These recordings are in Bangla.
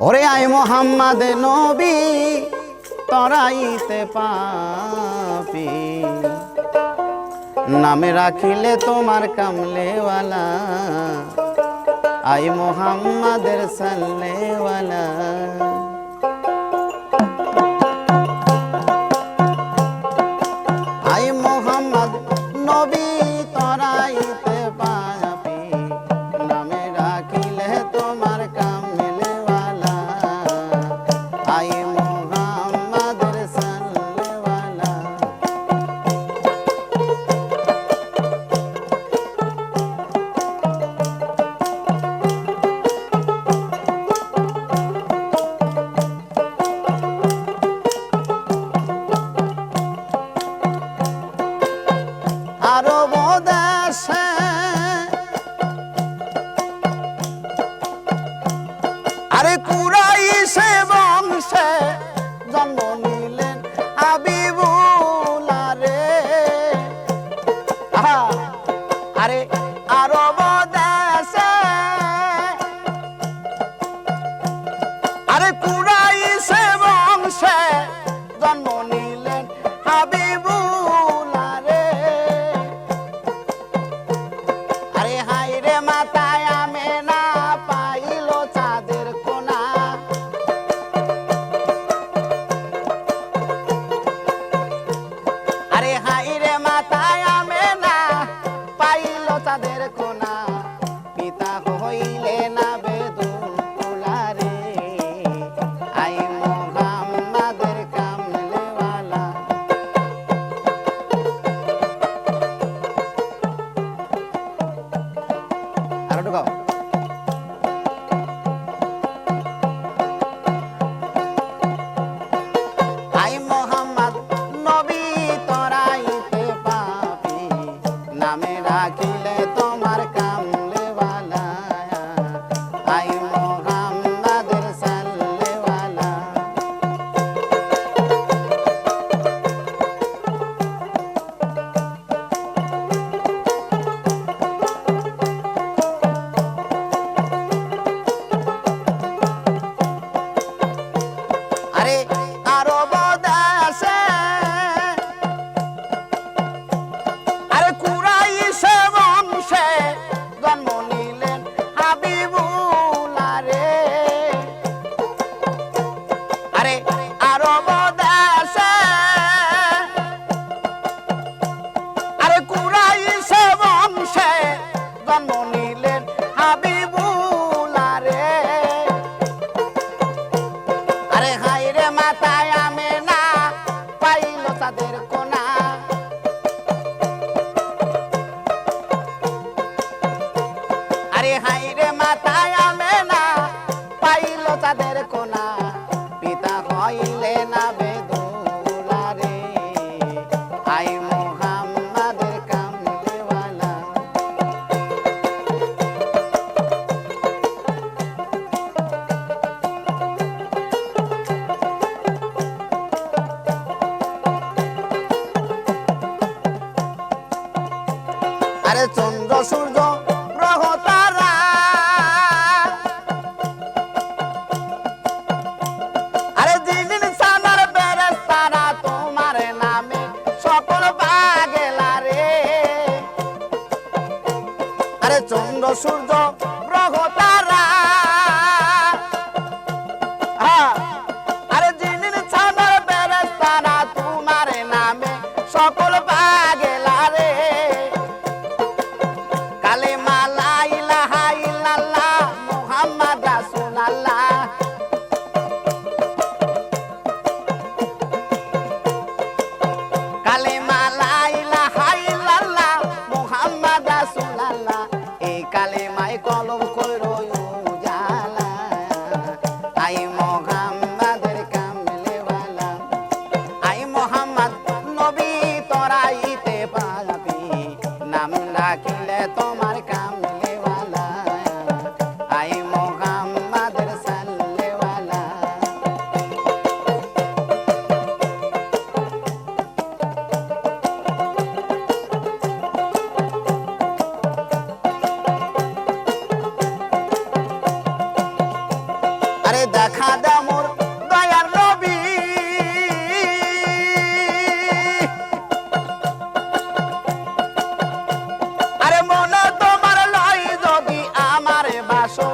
ওরে আই মোহাম্মদ নবী তরাইতে পাপি। নামে রাখিলে তোমার কামলেওয়ালা আই মোহাম্মদের সাল্লেওয়ালা আরে কুরাই সে বংশে জন্ম নিলেন আবিবুলারে আরে। আরে আরও মাতা dame la aquí. আরে দেখা দা মোর দয়ার রবি আরে মনে তোমার লয় যদি আমারে বাসো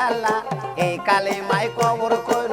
লাল্লা এই কালে মাই কবর কইল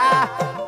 lá